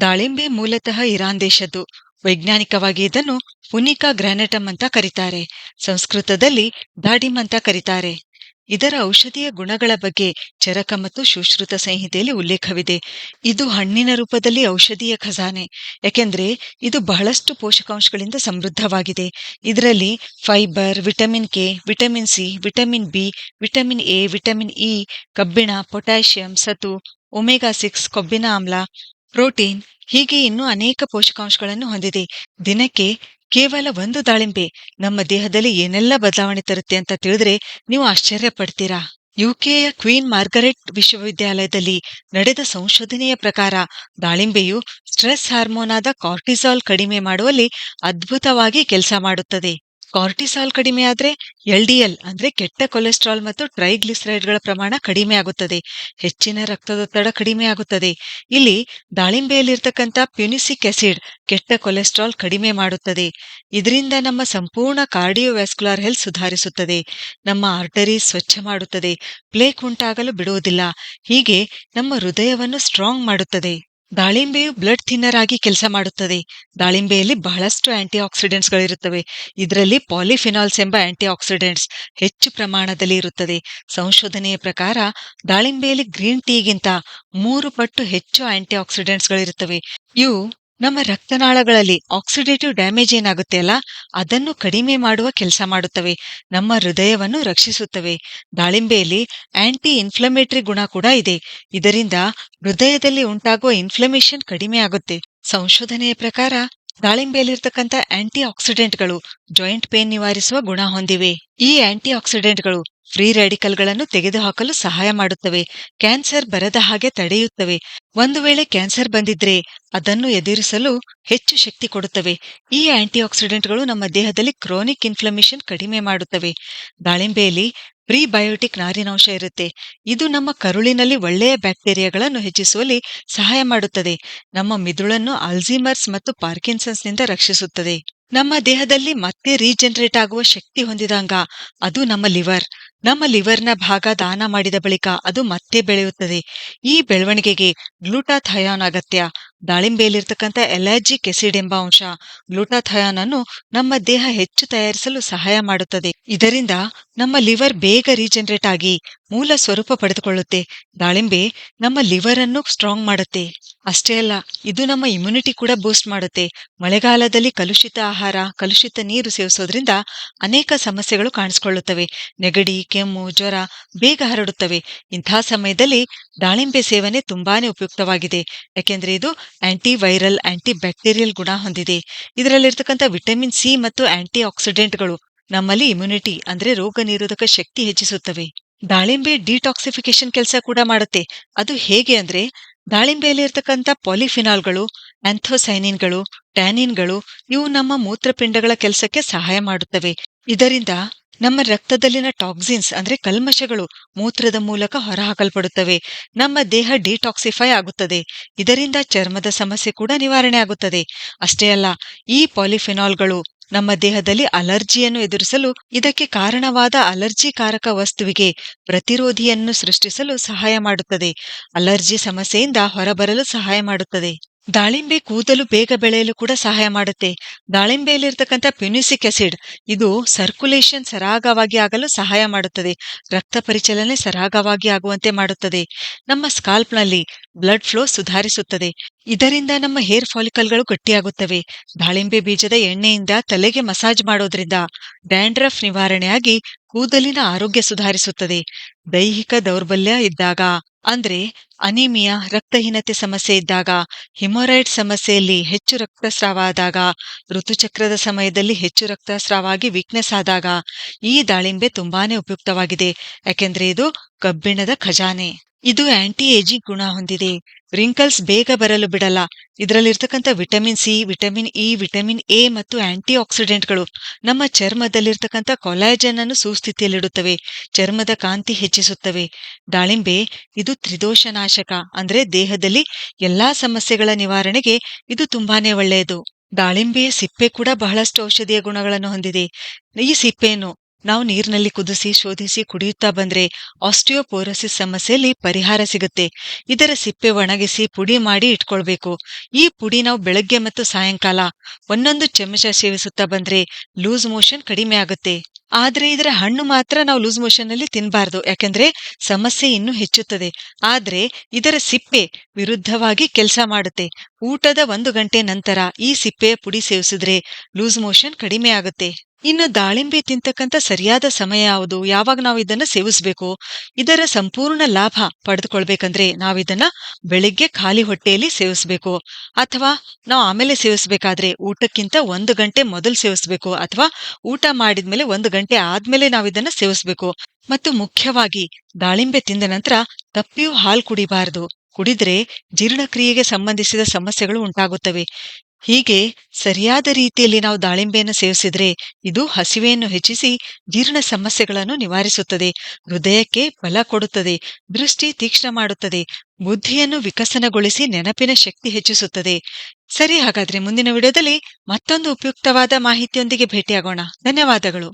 ದಾಳಿಂಬೆ ಮೂಲತಃ ಇರಾನ್ ದೇಶದ್ದು. ವೈಜ್ಞಾನಿಕವಾಗಿ ಇದನ್ನು ಪುನಿಕಾ ಗ್ರಾನೆಟಮ್ ಅಂತ ಕರೀತಾರೆ. ಸಂಸ್ಕೃತದಲ್ಲಿ ದಾಡಿಮ್ ಅಂತ ಕರೀತಾರೆ. ಇದರ ಔಷಧೀಯ ಗುಣಗಳ ಬಗ್ಗೆ ಚರಕ ಮತ್ತು ಸುಶ್ರುತ ಸಂಹಿತೆಯಲ್ಲಿ ಉಲ್ಲೇಖವಿದೆ. ಇದು ಹಣ್ಣಿನ ರೂಪದಲ್ಲಿ ಔಷಧೀಯ ಖಜಾನೆ. ಯಾಕೆಂದ್ರೆ ಇದು ಬಹಳಷ್ಟು ಪೋಷಕಾಂಶಗಳಿಂದ ಸಮೃದ್ಧವಾಗಿದೆ. ಇದರಲ್ಲಿ fibre, vitamin K, vitamin C, vitamin B, vitamin A, vitamin E, ಕಬ್ಬಿಣ, ಪೊಟ್ಯಾಷಿಯಂ, ಸತು, ಒಮೆಗಾ ಸಿಕ್ಸ್, ಕೊಬ್ಬಿನ ಆಮ್ಲ ಪ್ರೋಟೀನ್ ಹೀಗೆ ಇನ್ನೂ ಅನೇಕ ಪೋಷಕಾಂಶಗಳನ್ನು ಹೊಂದಿದೆ. ದಿನಕ್ಕೆ ಕೇವಲ ಒಂದು ದಾಳಿಂಬೆ ನಮ್ಮ ದೇಹದಲ್ಲಿ ಏನೆಲ್ಲ ಬದಲಾವಣೆ ತರುತ್ತೆ ಅಂತ ತಿಳಿದ್ರೆ ನೀವು ಆಶ್ಚರ್ಯ ಪಡ್ತೀರಾ. ಯುಕೆಯ ಕ್ವೀನ್ ಮಾರ್ಗರೆಟ್ ವಿಶ್ವವಿದ್ಯಾಲಯದಲ್ಲಿ ನಡೆದ ಸಂಶೋಧನೆಯ ಪ್ರಕಾರ ದಾಳಿಂಬೆಯು ಸ್ಟ್ರೆಸ್ ಹಾರ್ಮೋನ್ ಆದ ಕಾರ್ಟಿಸಾಲ್ ಕಡಿಮೆ ಮಾಡುವಲ್ಲಿ ಅದ್ಭುತವಾಗಿ ಕೆಲಸ ಮಾಡುತ್ತದೆ. ಕಾರ್ಟಿಸಾಲ್ ಕಡಿಮೆ ಆದ್ರೆ ಎಲ್ ಅಂದ್ರೆ ಕೆಟ್ಟ ಕೊಲೆಸ್ಟ್ರಾಲ್ ಮತ್ತು ಟ್ರೈಗ್ಲಿಸರೈಡ್ಗಳ ಪ್ರಮಾಣ ಕಡಿಮೆ ಆಗುತ್ತದೆ. ಹೆಚ್ಚಿನ ರಕ್ತದೊತ್ತಡ ಕಡಿಮೆ ಆಗುತ್ತದೆ. ಇಲ್ಲಿ ದಾಳಿಂಬೆಯಲ್ಲಿರ್ತಕ್ಕಂಥ ಪ್ಯುನಿಸಿಕ್ ಆಸಿಡ್ ಕೆಟ್ಟ ಕೊಲೆಸ್ಟ್ರಾಲ್ ಕಡಿಮೆ ಮಾಡುತ್ತದೆ. ಇದರಿಂದ ನಮ್ಮ ಸಂಪೂರ್ಣ ಕಾರ್ಡಿಯೋವ್ಯಾಸ್ಕುಲಾರ್ ಹೆಲ್ತ್ ಸುಧಾರಿಸುತ್ತದೆ. ನಮ್ಮ ಆರ್ಟರಿ ಸ್ವಚ್ಛ ಮಾಡುತ್ತದೆ. ಪ್ಲೇಕ್ ಉಂಟಾಗಲು ಬಿಡುವುದಿಲ್ಲ. ಹೀಗೆ ನಮ್ಮ ಹೃದಯವನ್ನು ಸ್ಟ್ರಾಂಗ್ ಮಾಡುತ್ತದೆ. ದಾಳಿಂಬೆಯು ಬ್ಲಡ್ ಥಿನ್ನರ್ ಆಗಿ ಕೆಲಸ ಮಾಡುತ್ತದೆ. ದಾಳಿಂಬೆಯಲ್ಲಿ ಬಹಳಷ್ಟು ಆಂಟಿ ಆಕ್ಸಿಡೆಂಟ್ಸ್ಗಳಿರುತ್ತವೆ ಇದರಲ್ಲಿ ಪಾಲಿಫಿನಾಲ್ಸ್ ಎಂಬ ಆಂಟಿ ಆಕ್ಸಿಡೆಂಟ್ಸ್ ಹೆಚ್ಚು ಪ್ರಮಾಣದಲ್ಲಿ ಇರುತ್ತದೆ. ಸಂಶೋಧನೆಯ ಪ್ರಕಾರ, ದಾಳಿಂಬೆಯಲ್ಲಿ ಗ್ರೀನ್ ಟೀಗಿಂತ ಮೂರು ಪಟ್ಟು ಹೆಚ್ಚು ಆಂಟಿ ಆಕ್ಸಿಡೆಂಟ್ಸ್ಗಳಿರುತ್ತವೆ ಇವು ನಮ್ಮ ರಕ್ತನಾಳಗಳಲ್ಲಿ ಆಕ್ಸಿಡೇಟಿವ್ ಡ್ಯಾಮೇಜ್ ಏನಾಗುತ್ತೆ ಅಲ್ಲ, ಅದನ್ನು ಕಡಿಮೆ ಮಾಡುವ ಕೆಲಸ ಮಾಡುತ್ತವೆ. ನಮ್ಮ ಹೃದಯವನ್ನು ರಕ್ಷಿಸುತ್ತವೆ. ದಾಳಿಂಬೆಯಲ್ಲಿ ಆಂಟಿ ಇನ್ಫ್ಲಮೇಟರಿ ಗುಣ ಕೂಡ ಇದೆ. ಇದರಿಂದ ಹೃದಯದಲ್ಲಿ ಉಂಟಾಗುವ ಇನ್ಫ್ಲಮೇಷನ್ ಕಡಿಮೆ ಆಗುತ್ತೆ. ಸಂಶೋಧನೆಯ ಪ್ರಕಾರ, ದಾಳಿಂಬೆಯಲ್ಲಿರ್ತಕ್ಕಂಥ ಆಂಟಿ ಆಕ್ಸಿಡೆಂಟ್ಗಳು ಜಾಯಿಂಟ್ ಪೇನ್ ನಿವಾರಿಸುವ ಗುಣ ಹೊಂದಿವೆ. ಈ ಆಂಟಿ ಆಕ್ಸಿಡೆಂಟ್ಗಳು ಫ್ರೀ ರ್ಯಾಡಿಕಲ್ಗಳನ್ನು ತೆಗೆದುಹಾಕಲು ಸಹಾಯ ಮಾಡುತ್ತವೆ. ಕ್ಯಾನ್ಸರ್ ಬರದ ಹಾಗೆ ತಡೆಯುತ್ತವೆ. ಒಂದು ವೇಳೆ ಕ್ಯಾನ್ಸರ್ ಬಂದಿದ್ರೆ ಅದನ್ನು ಎದುರಿಸಲು ಹೆಚ್ಚು ಶಕ್ತಿ ಕೊಡುತ್ತವೆ. ಈ ಆಂಟಿಆಕ್ಸಿಡೆಂಟ್ಗಳು ನಮ್ಮ ದೇಹದಲ್ಲಿ ಕ್ರೋನಿಕ್ ಇನ್ಫ್ಲಮೇಷನ್ ಕಡಿಮೆ ಮಾಡುತ್ತವೆ. ದಾಳಿಂಬೆಯಲ್ಲಿ ಪ್ರಿಬಯೋಟಿಕ್ ನಾರಿನಾಂಶ ಇರುತ್ತೆ. ಇದು ನಮ್ಮ ಕರುಳಿನಲ್ಲಿ ಒಳ್ಳೆಯ ಬ್ಯಾಕ್ಟೀರಿಯಾಗಳನ್ನು ಹೆಚ್ಚಿಸುವಲ್ಲಿ ಸಹಾಯ ಮಾಡುತ್ತದೆ. ನಮ್ಮ ಮಿದುಳನ್ನು ಅಲ್ಝಿಮರ್ಸ್ ಮತ್ತು ಪಾರ್ಕಿನ್ಸನ್ಸ್ನಿಂದ ರಕ್ಷಿಸುತ್ತದೆ. ನಮ್ಮ ದೇಹದಲ್ಲಿ ಮತ್ತೆ ರೀಜನರೇಟ್ ಆಗುವ ಶಕ್ತಿ ಹೊಂದಿದಂಗ ಅದು ನಮ್ಮ ಲಿವರ್. ನಮ್ಮ ಲಿವರ್ನ ಭಾಗ ದಾನ ಮಾಡಿದ ಬಳಿಕ ಅದು ಮತ್ತೆ ಬೆಳೆಯುತ್ತದೆ. ಈ ಬೆಳವಣಿಗೆಗೆ ಗ್ಲೂಟಾಥಯಾನ್ ಅಗತ್ಯ. ದಾಳಿಂಬೆಯಲ್ಲಿರ್ತಕ್ಕಂಥ ಎಲರ್ಜಿಕ್ ಎಸಿಡ್ ಎಂಬ ಅಂಶ ಗ್ಲೂಟಾಥಯಾನ್ ಅನ್ನು ನಮ್ಮ ದೇಹ ಹೆಚ್ಚು ತಯಾರಿಸಲು ಸಹಾಯ ಮಾಡುತ್ತದೆ. ಇದರಿಂದ ನಮ್ಮ ಲಿವರ್ ಬೇಗ ರೀಜನರೇಟ್ ಆಗಿ ಮೂಲ ಸ್ವರೂಪ ಪಡೆದುಕೊಳ್ಳುತ್ತೆ. ದಾಳಿಂಬೆ ನಮ್ಮ ಲಿವರ್ ಅನ್ನು ಸ್ಟ್ರಾಂಗ್ ಮಾಡುತ್ತೆ. ಅಷ್ಟೇ ಅಲ್ಲ, ಇದು ನಮ್ಮ ಇಮ್ಯುನಿಟಿ ಕೂಡ ಬೂಸ್ಟ್ ಮಾಡುತ್ತೆ. ಮಳೆಗಾಲದಲ್ಲಿ ಕಲುಷಿತ ಆಹಾರ, ಕಲುಷಿತ ನೀರು ಸೇವಿಸೋದ್ರಿಂದ ಅನೇಕ ಸಮಸ್ಯೆಗಳು ಕಾಣಿಸಿಕೊಳ್ಳುತ್ತವೆ. ನೆಗಡಿ, ಕೆಮ್ಮು, ಜ್ವರ ಬೇಗ ಹರಡುತ್ತವೆ. ಇಂಥ ಸಮಯದಲ್ಲಿ ದಾಳಿಂಬೆ ಸೇವನೆ ತುಂಬಾನೇ ಉಪಯುಕ್ತವಾಗಿದೆ. ಯಾಕೆಂದ್ರೆ ಇದು ಆಂಟಿ ವೈರಲ್ ಆಂಟಿ ಬ್ಯಾಕ್ಟೀರಿಯಲ್ ಗುಣ ಹೊಂದಿದೆ. ಇದರಲ್ಲಿರ್ತಕ್ಕಂಥ ವಿಟಮಿನ್ ಸಿ ಮತ್ತು ಆಂಟಿ ಆಕ್ಸಿಡೆಂಟ್ಗಳು ನಮ್ಮಲ್ಲಿ ಇಮ್ಯುನಿಟಿ ಅಂದ್ರೆ ರೋಗ ನಿರೋಧಕ ಶಕ್ತಿ ಹೆಚ್ಚಿಸುತ್ತವೆ. ದಾಳಿಂಬೆ ಡಿಟಾಕ್ಸಿಫಿಕೇಶನ್ ಕೆಲಸ ಕೂಡ ಮಾಡುತ್ತೆ. ಅದು ಹೇಗೆ ಅಂದ್ರೆ ದಾಳಿಂಬೆಯಲ್ಲಿ ಇರ್ತಕ್ಕಂಥ ಪಾಲಿಫಿನಾಲ್ಗಳು ಆಂಥೋಸೈನಿನ್ಗಳು ಟ್ಯಾನಿನ್ಗಳು, ಇವು ನಮ್ಮ ಮೂತ್ರಪಿಂಡಗಳ ಕೆಲಸಕ್ಕೆ ಸಹಾಯ ಮಾಡುತ್ತವೆ. ಇದರಿಂದ ನಮ್ಮ ರಕ್ತದಲ್ಲಿನ ಟಾಕ್ಸಿನ್ಸ್ ಅಂದ್ರೆ ಕಲ್ಮಶಗಳು ಮೂತ್ರದ ಮೂಲಕ ಹೊರಹಾಕಲ್ಪಡುತ್ತವೆ. ನಮ್ಮ ದೇಹ ಡಿಟಾಕ್ಸಿಫೈ ಆಗುತ್ತದೆ. ಇದರಿಂದ ಚರ್ಮದ ಸಮಸ್ಯೆ ಕೂಡ ನಿವಾರಣೆ ಆಗುತ್ತದೆ. ಅಷ್ಟೇ ಅಲ್ಲ, ಈ ಪಾಲಿಫಿನಾಲ್ಗಳು ನಮ್ಮ ದೇಹದಲ್ಲಿ ಅಲರ್ಜಿಯನ್ನು ಎದುರಿಸಲು ಇದಕ್ಕೆ ಕಾರಣವಾದ ಅಲರ್ಜಿಕಾರಕ ವಸ್ತುವಿಗೆ ಪ್ರತಿರೋಧಿಯನ್ನು ಸೃಷ್ಟಿಸಲು ಸಹಾಯ ಮಾಡುತ್ತದೆ. ಅಲರ್ಜಿ ಸಮಸ್ಯೆಯಿಂದ ಹೊರಬರಲು ಸಹಾಯ ಮಾಡುತ್ತದೆ. ದಾಳಿಂಬೆ ಕೂದಲು ಬೇಗ ಬೆಳೆಯಲು ಕೂಡ ಸಹಾಯ ಮಾಡುತ್ತೆ. ದಾಳಿಂಬೆಯಲ್ಲಿರ್ತಕ್ಕಂಥ ಪ್ಯುನಿಸಿಕ್ ಆಸಿಡ್ ಇದು ಸರ್ಕ್ಯುಲೇಷನ್ ಸರಾಗವಾಗಿ ಆಗಲು ಸಹಾಯ ಮಾಡುತ್ತದೆ. ರಕ್ತ ಪರಿಚಲನೆ ಸರಾಗವಾಗಿ ಆಗುವಂತೆ ಮಾಡುತ್ತದೆ. ನಮ್ಮ ಸ್ಕಾಲ್ಪ್ನಲ್ಲಿ ಬ್ಲಡ್ ಫ್ಲೋ ಸುಧಾರಿಸುತ್ತದೆ. ಇದರಿಂದ ನಮ್ಮ ಹೇರ್ ಫಾಲಿಕಲ್ಗಳು ಗಟ್ಟಿಯಾಗುತ್ತವೆ. ದಾಳಿಂಬೆ ಬೀಜದ ಎಣ್ಣೆಯಿಂದ ತಲೆಗೆ ಮಸಾಜ್ ಮಾಡೋದ್ರಿಂದ ಡ್ಯಾಂಡ್ರಫ್ ನಿವಾರಣೆಯಾಗಿ ಕೂದಲಿನ ಆರೋಗ್ಯ ಸುಧಾರಿಸುತ್ತದೆ. ದೈಹಿಕ ದೌರ್ಬಲ್ಯ ಇದ್ದಾಗ ಅಂದ್ರೆ ಅನಿಮಿಯಾ ರಕ್ತಹೀನತೆ ಸಮಸ್ಯೆ ಇದ್ದಾಗ, ಹಿಮೊರೈಡ್ ಸಮಸ್ಯೆಯಲ್ಲಿ ಹೆಚ್ಚು ರಕ್ತಸ್ರಾವ ಆದಾಗ ಋತುಚಕ್ರದ ಸಮಯದಲ್ಲಿ ಹೆಚ್ಚು ರಕ್ತಸ್ರಾವ ಆಗಿ ವೀಕ್ನೆಸ್ ಆದಾಗ ಈ ದಾಳಿಂಬೆ ತುಂಬಾನೇ ಉಪಯುಕ್ತವಾಗಿದೆ. ಯಾಕೆಂದ್ರೆ ಇದು ಕಬ್ಬಿಣದ ಖಜಾನೆ. ಇದು ಆಂಟಿ ಏಜಿಂಗ್ ಗುಣ ಹೊಂದಿದೆ. ರಿಂಕಲ್ಸ್ ಬೇಗ ಬರಲು ಬಿಡಲ್ಲ. ಇದರಲ್ಲಿರ್ತಕ್ಕಂಥ vitamin C vitamin E vitamin A ಮತ್ತು ಆಂಟಿ ಆಕ್ಸಿಡೆಂಟ್ಗಳು ನಮ್ಮ ಚರ್ಮದಲ್ಲಿರ್ತಕ್ಕಂಥ ಕೊಲಾಜನ್ ಅನ್ನು ಸುಸ್ಥಿತಿಯಲ್ಲಿಡುತ್ತವೆ, ಚರ್ಮದ ಕಾಂತಿ ಹೆಚ್ಚಿಸುತ್ತವೆ. ದಾಳಿಂಬೆ, ಇದು ತ್ರಿದೋಷನಾಶಕ, ಅಂದ್ರೆ ದೇಹದಲ್ಲಿ ಎಲ್ಲಾ ಸಮಸ್ಯೆಗಳ ನಿವಾರಣೆಗೆ ಇದು ತುಂಬಾನೇ ಒಳ್ಳೆಯದು. ದಾಳಿಂಬೆಯ ಸಿಪ್ಪೆ ಕೂಡ ಬಹಳಷ್ಟು ಔಷಧೀಯ ಗುಣಗಳನ್ನು ಹೊಂದಿದೆ. ಈ ಸಿಪ್ಪೆಯನ್ನು ನಾವು ನೀರಿನಲ್ಲಿ ಕುದಿಸಿ, ಶೋಧಿಸಿ, ಕುಡಿಯುತ್ತಾ ಬಂದ್ರೆ ಆಸ್ಟಿಯೋಪೋರಸಿಸ್ ಸಮಸ್ಯೆಯಲ್ಲಿ ಪರಿಹಾರ ಸಿಗುತ್ತೆ. ಇದರ ಸಿಪ್ಪೆ ಒಣಗಿಸಿ ಪುಡಿ ಮಾಡಿ ಇಟ್ಕೊಳ್ಬೇಕು. ಈ ಪುಡಿ ನಾವು ಬೆಳಗ್ಗೆ ಮತ್ತು ಸಾಯಂಕಾಲ ಒಂದೊಂದು ಚಮಚ ಸೇವಿಸುತ್ತಾ ಬಂದ್ರೆ ಲೂಸ್ ಮೋಷನ್ ಕಡಿಮೆ ಆಗುತ್ತೆ. ಆದ್ರೆ ಇದರ ಹಣ್ಣು ಮಾತ್ರ ನಾವು ಲೂಸ್ ಮೋಷನ್ ಅಲ್ಲಿ ತಿನ್ನಬಾರ್ದು ಯಾಕಂದ್ರೆ ಸಮಸ್ಯೆ ಇನ್ನೂ ಹೆಚ್ಚುತ್ತದೆ. ಆದ್ರೆ ಇದರ ಸಿಪ್ಪೆ ವಿರುದ್ಧವಾಗಿ ಕೆಲಸ ಮಾಡುತ್ತೆ. ಊಟದ ಒಂದು ಗಂಟೆ ನಂತರ ಈ ಸಿಪ್ಪೆಯ ಪುಡಿ ಸೇವಿಸಿದ್ರೆ ಲೂಸ್ ಮೋಷನ್ ಕಡಿಮೆ ಆಗುತ್ತೆ. ಇನ್ನು ದಾಳಿಂಬೆ ತಿಂತಕ್ಕಂತ ಸರಿಯಾದ ಸಮಯ ಯಾವುದು? ಯಾವಾಗ ನಾವು ಇದನ್ನ ಸೇವಿಸಬೇಕು? ಇದರ ಸಂಪೂರ್ಣ ಲಾಭ ಪಡೆದುಕೊಳ್ಬೇಕಂದ್ರೆ ಇದನ್ನ ಬೆಳಿಗ್ಗೆ ಖಾಲಿ ಹೊಟ್ಟೆಯಲ್ಲಿ ಸೇವಿಸಬೇಕು. ಅಥವಾ ನಾವು ಆಮೇಲೆ ಸೇವಿಸಬೇಕಾದ್ರೆ ಊಟಕ್ಕಿಂತ ಒಂದು ಗಂಟೆ ಮೊದಲು ಸೇವಿಸಬೇಕು. ಅಥವಾ ಊಟ ಮಾಡಿದ್ಮೇಲೆ ಒಂದು ಗಂಟೆ ಆದ್ಮೇಲೆ ನಾವು ಇದನ್ನ ಸೇವಿಸಬೇಕು. ಮತ್ತು ಮುಖ್ಯವಾಗಿ ದಾಳಿಂಬೆ ತಿಂದ ನಂತರ ತಪ್ಪಿಯೂ ಹಾಲು ಕುಡಿಬಾರದು. ಕುಡಿದ್ರೆ ಜೀರ್ಣಕ್ರಿಯೆಗೆ ಸಂಬಂಧಿಸಿದ ಸಮಸ್ಯೆಗಳು ಉಂಟಾಗುತ್ತವೆ. ಹೀಗೆ ಸರಿಯಾದ ರೀತಿಯಲ್ಲಿ ನಾವು ದಾಳಿಂಬೆಯನ್ನು ಸೇವಿಸಿದರೆ ಇದು ಹಸಿವೆಯನ್ನು ಹೆಚ್ಚಿಸಿ ಜೀರ್ಣ ಸಮಸ್ಯೆಗಳನ್ನು ನಿವಾರಿಸುತ್ತದೆ, ಹೃದಯಕ್ಕೆ ಬಲ ಕೊಡುತ್ತದೆ, ದೃಷ್ಟಿ ತೀಕ್ಷ್ಣ ಮಾಡುತ್ತದೆ, ಬುದ್ಧಿಯನ್ನು ವಿಕಸನಗೊಳಿಸಿ ನೆನಪಿನ ಶಕ್ತಿ ಹೆಚ್ಚಿಸುತ್ತದೆ. ಸರಿ, ಹಾಗಾದ್ರೆ ಮುಂದಿನ ವಿಡಿಯೋದಲ್ಲಿ ಮತ್ತೊಂದು ಉಪಯುಕ್ತವಾದ ಮಾಹಿತಿಯೊಂದಿಗೆ ಭೇಟಿಯಾಗೋಣ. ಧನ್ಯವಾದಗಳು.